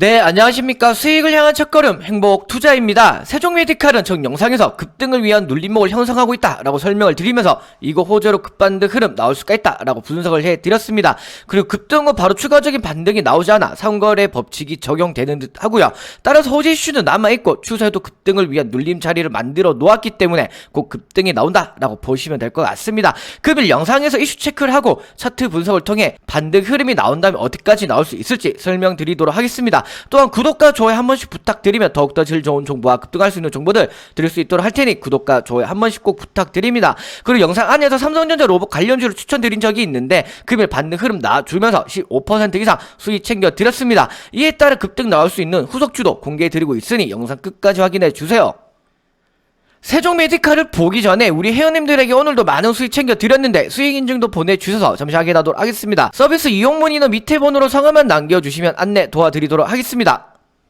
네, 안녕하십니까. 수익을 향한 첫걸음 행복 투자입니다. 세종 메디칼은 전 영상에서 급등을 위한 눌림목을 형성하고 있다라고 설명을 드리면서 이거 호재로 급반등 흐름 나올 수가 있다라고 분석을 해드렸습니다. 그리고 급등 후 바로 추가적인 반등이 나오지 않아 상거래 법칙이 적용되는 듯 하고요. 따라서 호재 이슈는 남아있고 추세도 급등을 위한 눌림 자리를 만들어 놓았기 때문에 곧 급등이 나온다라고 보시면 될 것 같습니다. 그러면 영상에서 이슈 체크를 하고 차트 분석을 통해 반등 흐름이 나온다면 어디까지 나올 수 있을지 설명드리도록 하겠습니다. 또한 구독과 좋아요 한 번씩 부탁드리면 더욱더 질 좋은 정보와 급등할 수 있는 정보들 드릴 수 있도록 할 테니 구독과 좋아요 한 번씩 꼭 부탁드립니다. 그리고 영상 안에서 삼성전자 로봇 관련주를 추천드린 적이 있는데 금일 반등 흐름 나주면서 15% 이상 수익 챙겨 드렸습니다. 이에 따라 급등 나올 수 있는 후속주도 공개해 드리고 있으니 영상 끝까지 확인해 주세요. 세종 메디칼을 보기 전에 우리 회원님들에게 오늘도 많은 수익 챙겨 드렸는데 수익 인증도 보내주셔서 잠시 확인하도록 하겠습니다. 서비스 이용 문의는 밑에 번호로 성함만 남겨주시면 안내 도와드리도록 하겠습니다.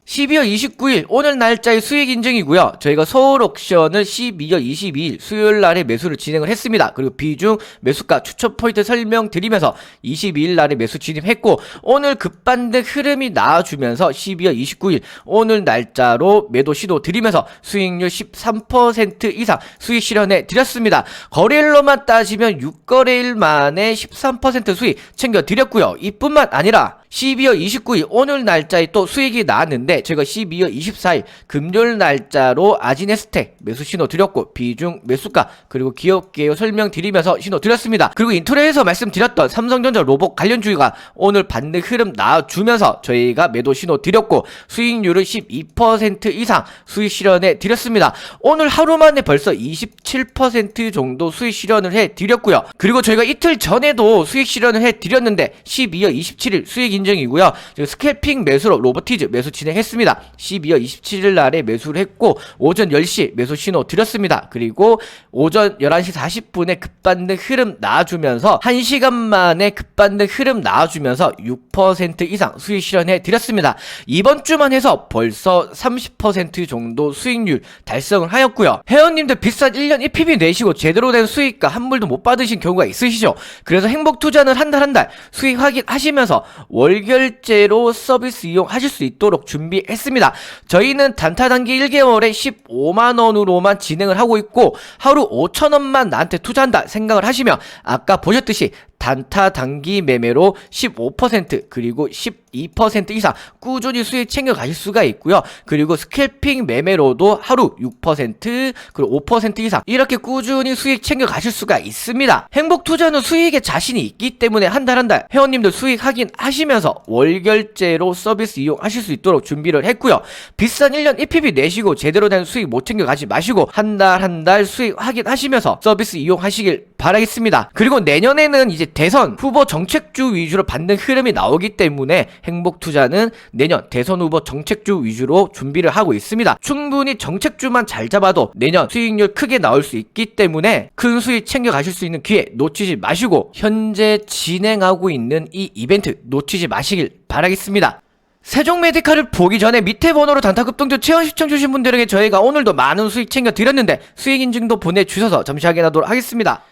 12월 29일 오늘 날짜의 수익 인증이고요. 저희가 서울 옥션을 12월 22일 수요일 날에 매수를 진행을 했습니다. 그리고 비중 매수가 추천 포인트 설명드리면서 22일 날에 매수 진입했고 오늘 급반등 흐름이 나와주면서 12월 29일 오늘 날짜로 매도 시도 드리면서 수익률 13% 이상 수익 실현해 드렸습니다. 거래일로만 따지면 6거래일 만에 13% 수익 챙겨 드렸고요. 이뿐만 아니라 12월 29일 오늘 날짜에 또 수익이 나왔는데 제가 12월 24일 금요일 날짜로 아지네스텍 매수 신호 드렸고 비중 매수가 그리고 기업 개요 설명드리면서 신호 드렸습니다. 그리고 인트로에서 말씀드렸던 삼성전자 로봇 관련주가 오늘 반등 흐름 나와주면서 저희가 매도 신호 드렸고 수익률을 12% 이상 수익 실현해 드렸습니다. 오늘 하루 만에 벌써 27% 정도 수익 실현을 해 드렸고요. 그리고 저희가 이틀 전에도 수익 실현을 해 드렸는데 12월 27일 수익 인증이고요. 스캘핑 매수로 로보티즈 매수 진행했습니다. 12월 27일 날에 매수를 했고 오전 10시 매수 신호 드렸습니다. 그리고 오전 11시 40분에 급반등 흐름 나와주면서 1시간 만에 급반등 흐름 나와주면서 6% 이상 수익 실현해 드렸습니다. 이번 주만 해서 벌써 30% 정도 수익률 달성을 하였고요. 회원님들 비싼 1년 1PB 내시고 제대로 된 수익과 환불도 못 받으신 경우가 있으시죠? 그래서 행복 투자는 한 달 한달 수익 확인하시면서 월 결제로 서비스 이용하실 수 있도록 준비했습니다. 저희는 단타 단기 1개월에 15만 원으로만 진행을 하고 있고 하루 5천 원만 나한테 투자한다 생각을 하시면 아까 보셨듯이 단타 단기 매매로 15% 그리고 12% 이상 꾸준히 수익 챙겨 가실 수가 있고요. 그리고 스캘핑 매매로도 하루 6% 그리고 5% 이상 이렇게 꾸준히 수익 챙겨 가실 수가 있습니다. 행복 투자는 수익에 자신이 있기 때문에 한 달 한 달 회원님들 수익 확인하시면서 월결제로 서비스 이용하실 수 있도록 준비를 했고요. 비싼 1년 1PB 내시고 제대로 된 수익 못 챙겨 가지 마시고 한 달 한 달 수익 확인하시면서 서비스 이용하시길 바라겠습니다. 그리고 내년에는 이제 대선 후보 정책주 위주로 받는 흐름이 나오기 때문에 행복 투자는 내년 대선 후보 정책주 위주로 준비를 하고 있습니다. 충분히 정책주만 잘 잡아도 내년 수익률 크게 나올 수 있기 때문에 큰 수익 챙겨 가실 수 있는 기회 놓치지 마시고 현재 진행하고 있는 이 이벤트 놓치지 마시길 바라겠습니다. 세종 메디칼을 보기 전에 밑에 번호로 단타 급등주 체험 시청 주신 분들에게 저희가 오늘도 많은 수익 챙겨 드렸는데 수익 인증도 보내주셔서 잠시 확인하도록 하겠습니다.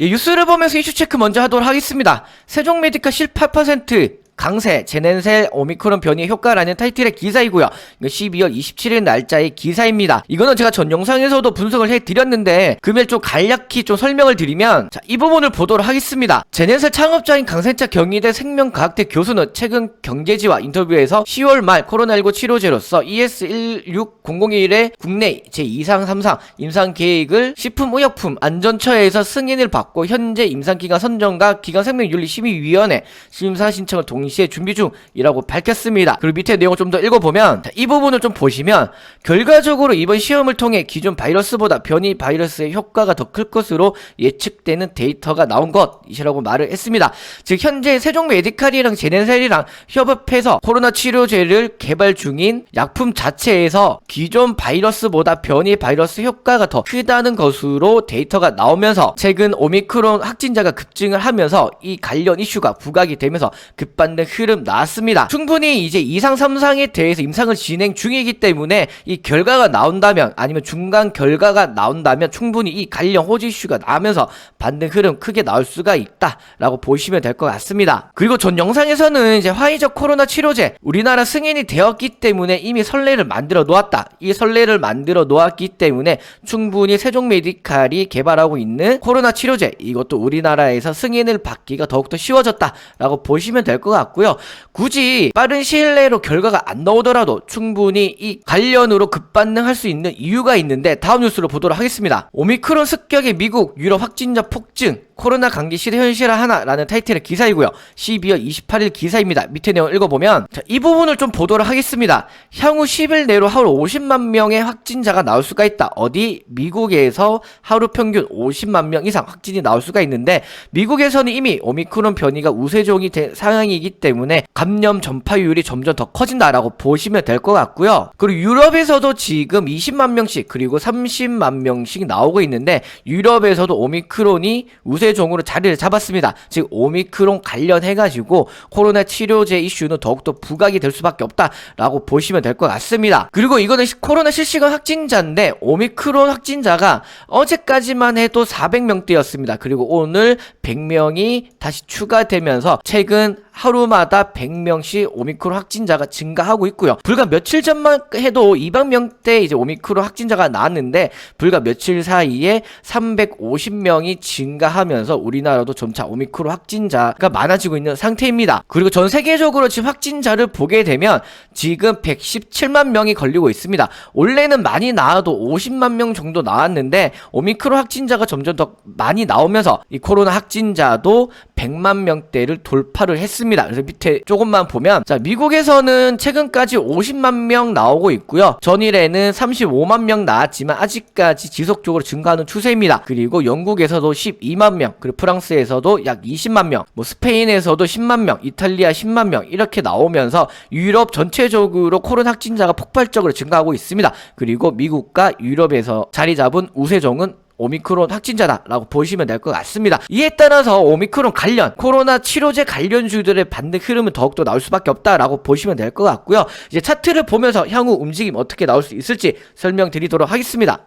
예, 뉴스를 보면서 이슈 체크 먼저 하도록 하겠습니다. 세종 메디카 실8% 강세, 제넨셀, 오미크론 변이의 효과라는 타이틀의 기사이고요. 이거 12월 27일 날짜의 기사입니다. 이거는 제가 전 영상에서도 분석을 해드렸는데 금일 좀 간략히 좀 설명을 드리면 자, 이 부분을 보도록 하겠습니다. 제넨셀 창업자인 강센차 경희대 생명과학대 교수는 최근 경제지와 인터뷰에서 10월 말 코로나19 치료제로서 E ES16001의 국내 제2상 3상 임상 계획을 식품의약품 안전처에서 승인을 받고 현재 임상기간 선정과 기관생명윤리심의위원회 심사 신청을 동시 에 준비 중이라고 밝혔습니다. 그리고 밑에 내용을 좀 더 읽어보면 자, 이 부분을 좀 보시면 결과적으로 이번 시험을 통해 기존 바이러스보다 변이 바이러스의 효과가 더 클 것으로 예측되는 데이터가 나온 것이라고 말을 했습니다. 즉 현재 세종 메디칼이랑 제넨셀이랑 협업해서 코로나 치료제를 개발 중인 약품 자체에서 기존 바이러스보다 변이 바이러스 효과가 더 크다는 것으로 데이터가 나오면서 최근 오미크론 확진자가 급증을 하면서 이 관련 이슈가 부각이 되면서 급반등 급반등 흐름 나왔습니다. 충분히 이제 이상 3상에 대해서 임상을 진행 중이기 때문에 이 결과가 나온다면 아니면 중간 결과가 나온다면 충분히 이 관련 호지 이슈가 나오면서 반등 흐름 크게 나올 수가 있다라고 보시면 될 것 같습니다. 그리고 전 영상에서는 이제 화이자 코로나 치료제 우리나라 승인이 되었기 때문에 이미 선례를 만들어 놓았다. 이 선례를 만들어 놓았기 때문에 충분히 세종 메디칼이 개발하고 있는 코로나 치료제 이것도 우리나라에서 승인을 받기가 더욱더 쉬워졌다라고 보시면 될 것 같 고요. 굳이 빠른 시일 내로 결과가 안 나오더라도 충분히 이 관련으로 급반등할 수 있는 이유가 있는데 다음 뉴스로 보도록 하겠습니다. 오미크론 습격의 미국 유럽 확진자 폭증 코로나 감기 시대 현실화 하나라는 타이틀의 기사이고요. 12월 28일 기사입니다. 밑에 내용 읽어보면 자, 이 부분을 좀 보도록 하겠습니다. 향후 10일 내로 하루 50만 명의 확진자가 나올 수가 있다. 어디? 미국에서 하루 평균 50만 명 이상 확진이 나올 수가 있는데 미국에서는 이미 오미크론 변이가 우세종이 된 상황이기 때문에 감염 전파율이 점점 더 커진다라고 보시면 될 것 같고요. 그리고 유럽에서도 지금 20만 명씩 그리고 30만 명씩 나오고 있는데 유럽에서도 오미크론이 우세종으로 자리를 잡았습니다. 즉 오미크론 관련해가지고 코로나 치료제 이슈는 더욱더 부각이 될 수밖에 없다라고 보시면 될 것 같습니다. 그리고 이거는 시- 코로나 실시간 확진자인데 오미크론 확진자가 어제까지만 해도 400명대였습니다. 그리고 오늘 100명이 다시 추가되면서 최근 하루마다 100명씩 오미크론 확진자가 증가하고 있고요. 불과 며칠 전만 해도 200명 대 이제 오미크론 확진자가 나왔는데 불과 며칠 사이에 350명이 증가하면서 우리나라도 점차 오미크론 확진자가 많아지고 있는 상태입니다. 그리고 전 세계적으로 지금 확진자를 보게 되면 지금 117만 명이 걸리고 있습니다. 원래는 많이 나와도 50만 명 정도 나왔는데 오미크론 확진자가 점점 더 많이 나오면서 이 코로나 확진자도 100만 명대를 돌파를 했습니다. 그래서 밑에 조금만 보면 자 미국에서는 최근까지 50만 명 나오고 있고요. 전일에는 35만 명 나왔지만 아직까지 지속적으로 증가하는 추세입니다. 그리고 영국에서도 12만 명, 그리고 프랑스에서도 약 20만 명, 뭐 스페인에서도 10만 명, 이탈리아 10만 명 이렇게 나오면서 유럽 전체적으로 코로나 확진자가 폭발적으로 증가하고 있습니다. 그리고 미국과 유럽에서 자리 잡은 우세종은 오미크론 확진자다라고 보시면 될 것 같습니다. 이에 따라서 오미크론 관련 코로나 치료제 관련주들의 반등 흐름은 더욱더 나올 수밖에 없다라고 보시면 될 것 같고요. 이제 차트를 보면서 향후 움직임 어떻게 나올 수 있을지 설명드리도록 하겠습니다.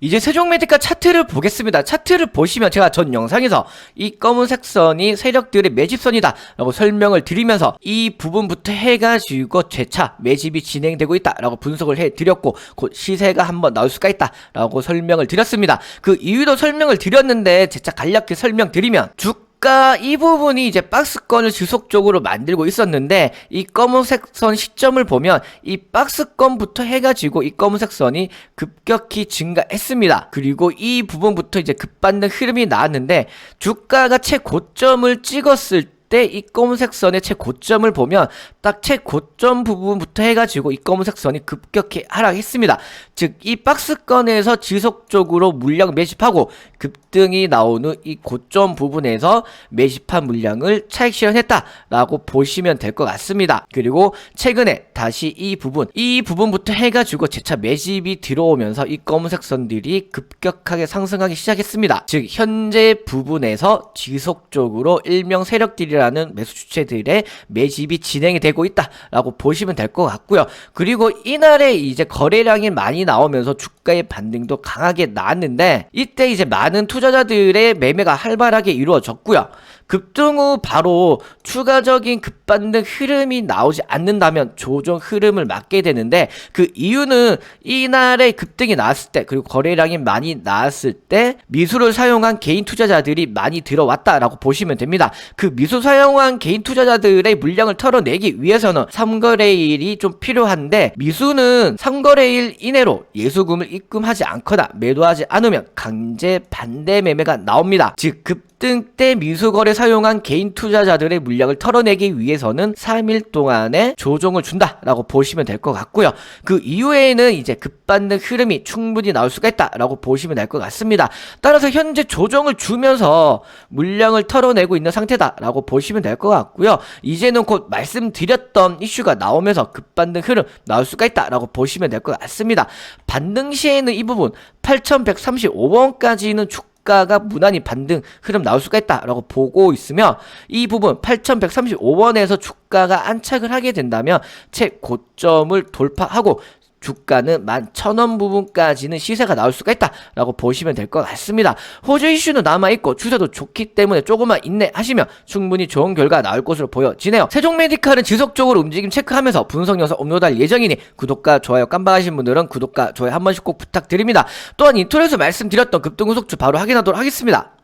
이제 세종메디카 차트를 보겠습니다. 차트를 보시면 제가 전 영상에서 이 검은색 선이 세력들의 매집선이다 라고 설명을 드리면서 이 부분부터 해가지고 재차 매집이 진행되고 있다 라고 분석을 해드렸고 곧 시세가 한번 나올 수가 있다 라고 설명을 드렸습니다. 그 이유도 설명을 드렸는데 재차 간략히 설명드리면 주 주가 이 부분이 이제 박스권을 지속적으로 만들고 있었는데 이 검은색 선 시점을 보면 이 박스권부터 해가지고 이 검은색 선이 급격히 증가했습니다. 그리고 이 부분부터 이제 급반등 흐름이 나왔는데 주가가 최고점을 찍었을 때 이 검은색 선의 최고점을 보면 딱 최고점 부분부터 해가지고 이 검은색 선이 급격히 하락했습니다. 즉 이 박스권에서 지속적으로 물량 매집하고 급등이 나오는 이 고점 부분에서 매집한 물량을 차익 실현했다라고 보시면 될 것 같습니다. 그리고 최근에 다시 이 부분 이 부분부터 해가지고 재차 매집이 들어오면서 이 검은색 선들이 급격하게 상승하기 시작했습니다. 즉 현재 부분에서 지속적으로 일명 세력들이 라는 매수 주체들의 매집이 진행이 되고 있다라고 보시면 될 것 같고요. 그리고 이날에 이제 거래량이 많이 나오면서 주가의 반등도 강하게 나왔는데 이때 이제 많은 투자자들의 매매가 활발하게 이루어졌고요. 급등 후 바로 추가적인 급반등 흐름이 나오지 않는다면 조정 흐름을 맞게 되는데 그 이유는 이날의 급등이 나왔을 때 그리고 거래량이 많이 나왔을 때 미수를 사용한 개인 투자자들이 많이 들어왔다라고 보시면 됩니다. 그 미수 사용한 개인 투자자들의 물량을 털어내기 위해서는 3거래일이 좀 필요한데 미수는 3거래일 이내로 예수금을 입금하지 않거나 매도하지 않으면 강제 반대 매매가 나옵니다. 즉 급 등때 미수거래 사용한 개인 투자자들의 물량을 털어내기 위해서는 3일 동안의 조정을 준다라고 보시면 될 것 같고요. 그 이후에는 이제 급반등 흐름이 충분히 나올 수가 있다라고 보시면 될 것 같습니다. 따라서 현재 조정을 주면서 물량을 털어내고 있는 상태다라고 보시면 될 것 같고요. 이제는 곧 말씀드렸던 이슈가 나오면서 급반등 흐름 나올 수가 있다라고 보시면 될 것 같습니다. 반등 시에는 이 부분 8135번까지는 축 주가가 무난히 반등 흐름 나올 수가 있다라고 보고 있으며 이 부분 8,135원에서 주가가 안착을 하게 된다면 최 고점을 돌파하고 주가는 11,000원 부분까지는 시세가 나올 수가 있다라고 보시면 될 것 같습니다. 호주 이슈는 남아있고 추세도 좋기 때문에 조금만 인내하시면 충분히 좋은 결과 나올 것으로 보여지네요. 세종메디칼은 지속적으로 움직임 체크하면서 분석 영상 업로드할 예정이니 구독과 좋아요 깜빡하신 분들은 구독과 좋아요 한 번씩 꼭 부탁드립니다. 또한 인트로에서 말씀드렸던 급등후속주 바로 확인하도록 하겠습니다.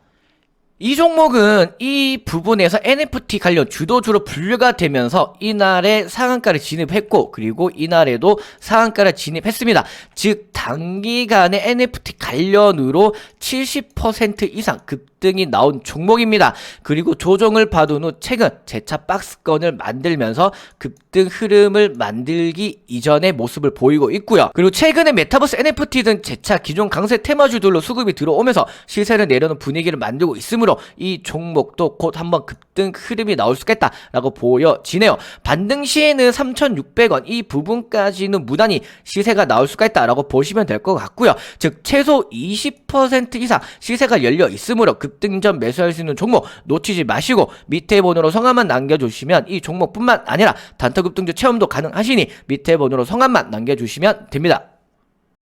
이 종목은 이 부분에서 NFT 관련 주도주로 분류가 되면서 이날에 상한가를 진입했고 그리고 이날에도 상한가를 진입했습니다. 즉 단기간에 NFT 관련으로 70% 이상 급 등이 나온 종목입니다. 그리고 조정을 받은 후 최근 재차 박스권을 만들면서 급등 흐름을 만들기 이전의 모습을 보이고 있고요. 그리고 최근에 메타버스 NFT 등 재차 기존 강세 테마주들로 수급이 들어오면서 시세를 내려놓은 분위기를 만들고 있으므로 이 종목도 곧 한번 급등 흐름이 나올 수 있겠다라고 보여지네요. 반등 시에는 3,600원 이 부분까지는 무난히 시세가 나올 수가 있다라고 보시면 될 것 같고요. 즉 최소 20% 이상 시세가 열려 있으므로 급 등전 매수할 수 있는 종목 놓치지 마시고 밑에 번호로 성함만 남겨주시면 이 종목뿐만 아니라 단타 급등주 체험도 가능하시니 밑에 번호로 성함만 남겨주시면 됩니다.